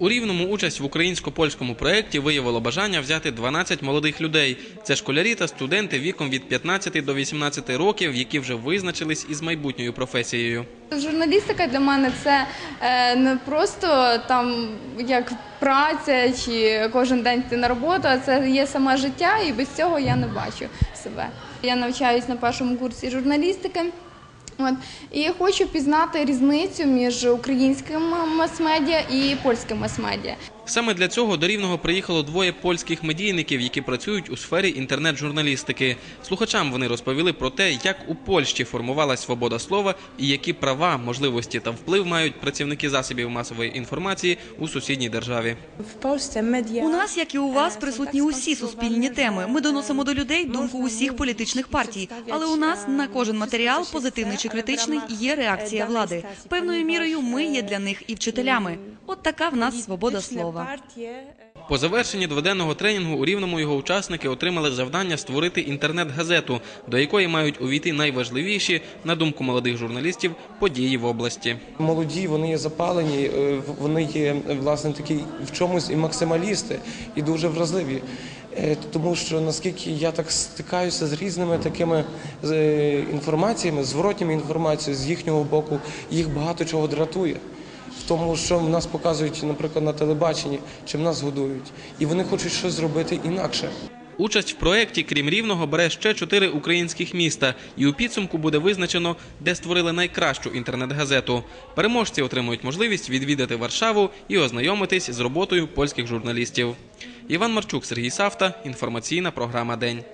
У рівному участь в українсько-польському проєкті виявило бажання взяти 12 молодих людей. Це школярі та студенти віком від 15 до 18 років, які вже визначились із майбутньою професією. Журналістика для мене це е, не просто там як праця чи кожен день йти на роботу, а це є саме життя, і без цього я не бачу себе. Я навчаюсь на першому курсі журналістики. От і хочу пізнати різницю між українським мас-медіа і польським мас-медіа. Саме для цього до Рівного приїхало двоє польських медійників, які працюють у сфері інтернет-журналістики. Слухачам вони розповіли про те, як у Польщі формувалась свобода слова і які права, можливості та вплив мають працівники засобів масової інформації у сусідній державі. У нас, як і у вас, присутні усі суспільні теми. Ми доносимо до людей думку усіх політичних партій. Але у нас на кожен матеріал, позитивний чи критичний, є реакція влади. Певною мірою ми є для них і вчителями. От така в нас свобода слова. Partie, По завершенні дводенного тренінгу у Рівному його учасники отримали завдання створити інтернет-газету, до якої мають увійти найважливіші, на думку молодих журналістів, події в області. Молоді, вони є запалені, е, вони є е, власне такі в чомусь і максималісти, і дуже вразливі. Е, Тому що наскільки я так стикаюся з різними такими е, інформаціями, зворотніми інформацією з їхнього боку, їх багато чого дратує. В тому, що в нас показують, наприклад, на телебаченні, чим нас годують, і вони хочуть щось зробити інакше. Участь в проєкті, крім Рівного, бере ще чотири українських міста, і у підсумку буде визначено, де створили найкращу інтернет-газету. Переможці отримують можливість відвідати Варшаву і ознайомитись з роботою польських журналістів. Іван Марчук, Сергій Савта. Інформаційна програма День.